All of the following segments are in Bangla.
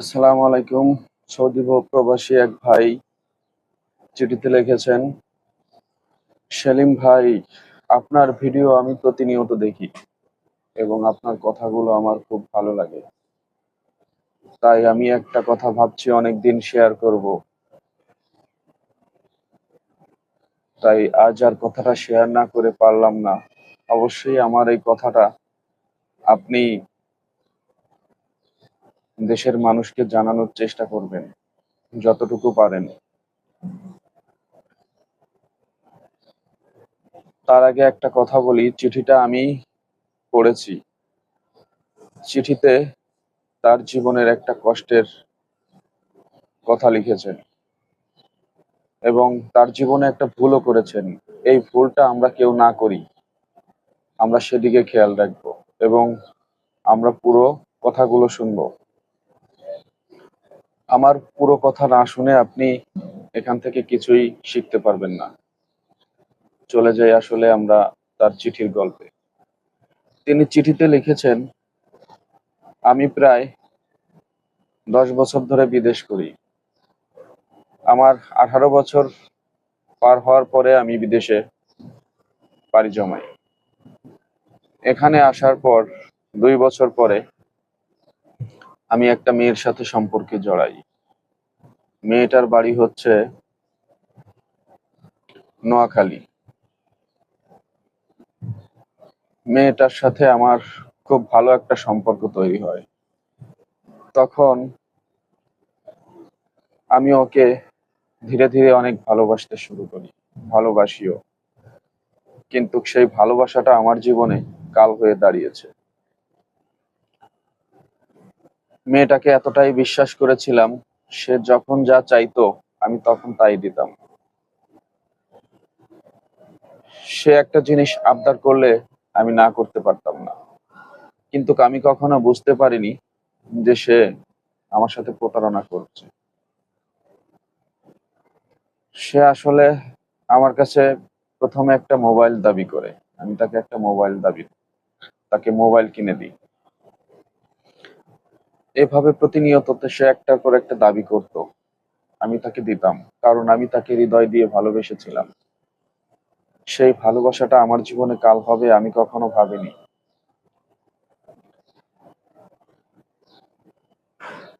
আসসালামু আলাইকুম। সৌদি প্রবাসী এক ভাই চিঠিতে লিখেছেন, সেলিম ভাই, আপনার ভিডিও আমি প্রতিনিয়ত দেখি এবং আপনার কথাগুলো আমার খুব ভালো লাগে। তাই আমি একটা কথা ভাবছি, অনেকদিন শেয়ার করব। তাই আজ আর কথাটা শেয়ার না করে পারলাম না। অবশ্যই আমার এই কথাটা আপনি দেশের মানুষকে জানানোর চেষ্টা করবেন, যতটুকু পারেন। তার আগে একটা কথা বলি, চিঠিটা আমি পড়েছি। চিঠিতে তার জীবনের একটা কষ্টের কথা লিখেছেন এবং তার জীবনে একটা ভুলও করেছেন। এই ভুলটা আমরা কেউ না করি, আমরা সেদিকে খেয়াল রাখব এবং আমরা পুরো কথাগুলো শুনব। আমার পুরো কথা না শুনে আপনি এখান থেকে কিছুই শিখতে পারবেন না। চলে যাই আসলে আমরা তার চিঠির গল্পে। তিনি চিঠিতে লিখেছেন, আমি প্রায় দশ বছর ধরে বিদেশ করি। আমার আঠারো বছর পার হওয়ার পরে আমি বিদেশে পাড়ি জমাই। এখানে আসার পর, দুই বছর পরে আমি একটা মেয়ের সাথে সম্পর্কে জড়াই। মেয়েটার বাড়ি হচ্ছে নোয়াখালী। মেয়েটার সাথে আমার খুব ভালো একটা সম্পর্ক তৈরি হয়। তখন আমি ওকে ধীরে ধীরে অনেক ভালোবাসতে শুরু করি, ভালোবাসিও। কিন্তু সেই ভালোবাসাটা আমার জীবনে কাল হয়ে দাঁড়িয়েছে। মেয়েটাকে এতটাই বিশ্বাস করেছিলাম, সে যখন যা চাইতো, আমি তখন তাই দিতাম। সে একটা জিনিস আবদার করলে আমি না করতে পারতাম না। কিন্তু আমি কখনো বুঝতে পারিনি যে সে আমার সাথে প্রতারণা করছে। সে আসলে আমার কাছে প্রথমে একটা মোবাইল দাবি করে। আমি তাকে একটা মোবাইল দাবি, তাকে মোবাইল কিনে দিই। এভাবে প্রতিনিয়ত সে একটা করে একটা দাবি করত। আমি তাকে দিতাম, কারণ আমি তাকে হৃদয় দিয়ে ভালোবেসেছিলাম। সেই ভালোবাসাটা আমার জীবনে কাল হবে, আমি কখনো ভাবিনি।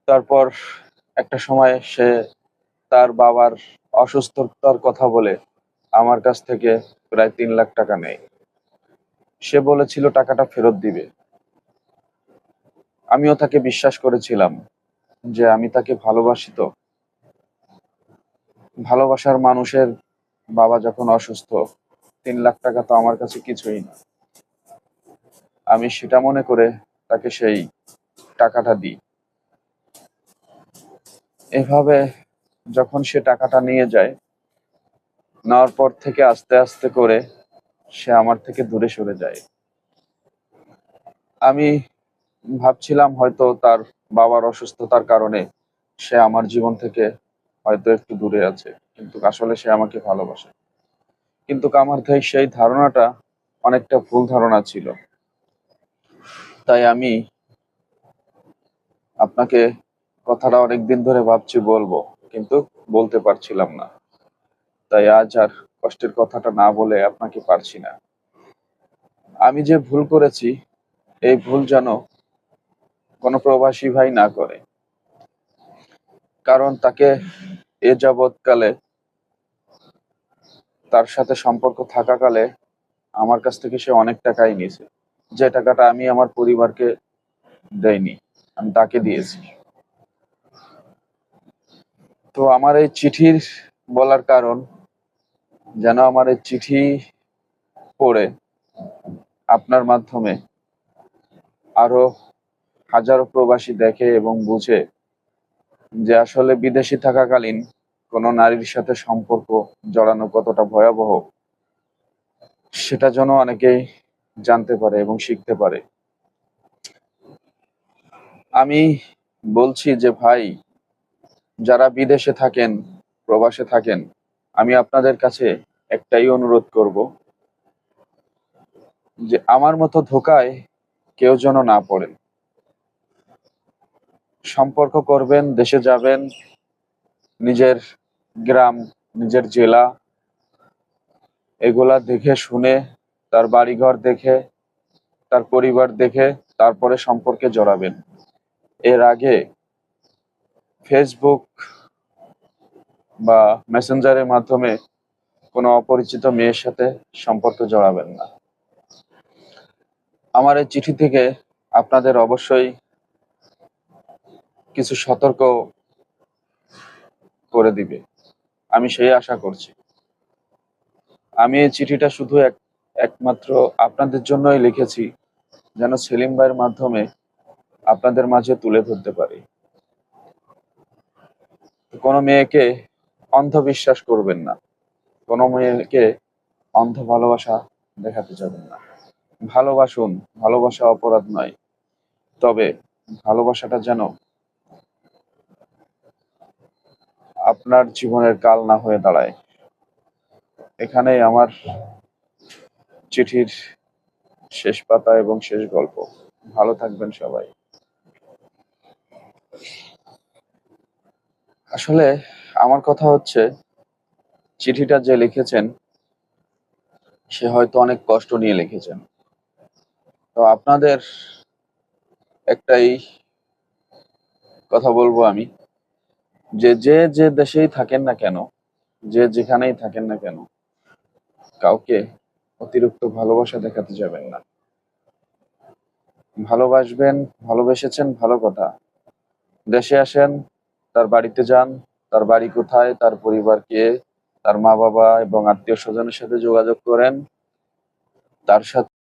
তারপর একটা সময় সে তার বাবার অসুস্থতার কথা বলে আমার কাছ থেকে প্রায় তিন লাখ টাকা নেয়। সে বলেছিল, টাকাটা ফেরত দিবে। আমিও তাকে বিশ্বাস করেছিলাম যে আমি তাকে ভালোবাসি তো। ভালোবাসার মানুষের বাবা যখন অসুস্থ, তিন লাখ টাকা তো আমার কাছে কিছুই না। আমি সেটা মনে করে তাকে সেই টাকাটা দিই। এভাবে যখন সে টাকাটা নিয়ে যায়, নেওয়ার পর থেকে আস্তে আস্তে করে সে আমার থেকে দূরে সরে যায়। আমি ভাবছিলাম হয়তো তার বাবার অসুস্থতার কারণে সে আমার জীবন থেকে হয়তো একটু দূরে আছে, কিন্তু আসলে সে আমাকে ভালোবাসে। কিন্তু আমার থেকে সেই ধারণাটা অনেকটা ভুল ধারণা ছিল। তাই আমি আপনাকে কথাটা অনেকদিন ধরে ভাবছি বলব, কিন্তু বলতে পারছিলাম না। তাই আজ আর কষ্টের কথাটা না বলে আপনাকে পারছি না। আমি যে ভুল করেছি, এই ভুল যেন কোনো প্রবাসী ভাই না করে। কারণ তাকে এ যাবৎকালে তার সাথে সম্পর্ক থাকাকালে আমার কাছ থেকে সে অনেক টাকাই নিয়েছে। যে টাকাটা আমি আমার পরিবারকে দেয়নি আমি তাকে দিয়েছি। তো আমার এই চিঠির বলার কারণ, যেন আমার এই চিঠি পড়ে, আপনার মাধ্যমে আরও হাজারো প্রবাসী দেখে এবং বুঝে যে আসলে বিদেশি থাকাকালীন কোনো নারীর সাথে সম্পর্ক জড়ানো কতটা ভয়াবহ, সেটা যেন অনেকেই জানতে পারে এবং শিখতে পারে। আমি বলছি যে, ভাই, যারা বিদেশে থাকেন, প্রবাসে থাকেন, আমি আপনাদের কাছে একটাই অনুরোধ করব যে, আমার মতো ধোকায় কেউ যেন না পড়েন। সম্পর্ক করবেন, দেশে যাবেন, নিজের গ্রাম, নিজের জেলা, এগুলা দেখে শুনে তার বাড়িঘর দেখে, তার পরিবার দেখে তারপরে সম্পর্কে জড়াবেন। এর আগে ফেসবুক বা মেসেঞ্জারের মাধ্যমে কোনো অপরিচিত মেয়ের সাথে সম্পর্ক জড়াবেন না। আমার এই চিঠি থেকে আপনাদের অবশ্যই কিছু সতর্ক করে দিবে। আমি সেই আশা করছি। আমি এই চিঠিটা শুধু এক, একমাত্র আপনাদের জন্যই লিখেছি, যেন সেলিম ভাইয়ের মাধ্যমে আপনাদের মাঝে তুলে ধরতে পারি। কোনো মেয়েকে অন্ধবিশ্বাস করবেন না। কোনো মেয়েকে অন্ধ ভালোবাসা দেখাতে যাবেন না। ভালোবাসুন, ভালোবাসা অপরাধ নয়। তবে ভালোবাসাটা যেন আপনার জীবনের কাল না হয়ে দাঁড়ায়। এখানেই আমার চিঠির শেষ পাতা এবং শেষ গল্প। ভালো থাকবেন সবাই। আসলে আমার কথা হচ্ছে, চিঠিটা যে লিখেছেন, সে হয়তো অনেক কষ্ট নিয়ে লিখেছেন। তো আপনাদের একটাই কথা বলব আমি। যে যে যে দেশেই থাকেন না কেন, যে যেখানেই থাকেন না কেন, কাউকে অতিরিক্ত ভালোবাসা দেখাতে যাবেন না। ভালোবাসবেন, ভালোবেসেছেন, ভালো কথা। দেশে আসেন, তার বাড়িতে যান, তার বাড়ি কোথায়, তার পরিবারকে তার মা বাবা এবং আত্মীয় স্বজনের সাথে যোগাযোগ করেন, তার সাথে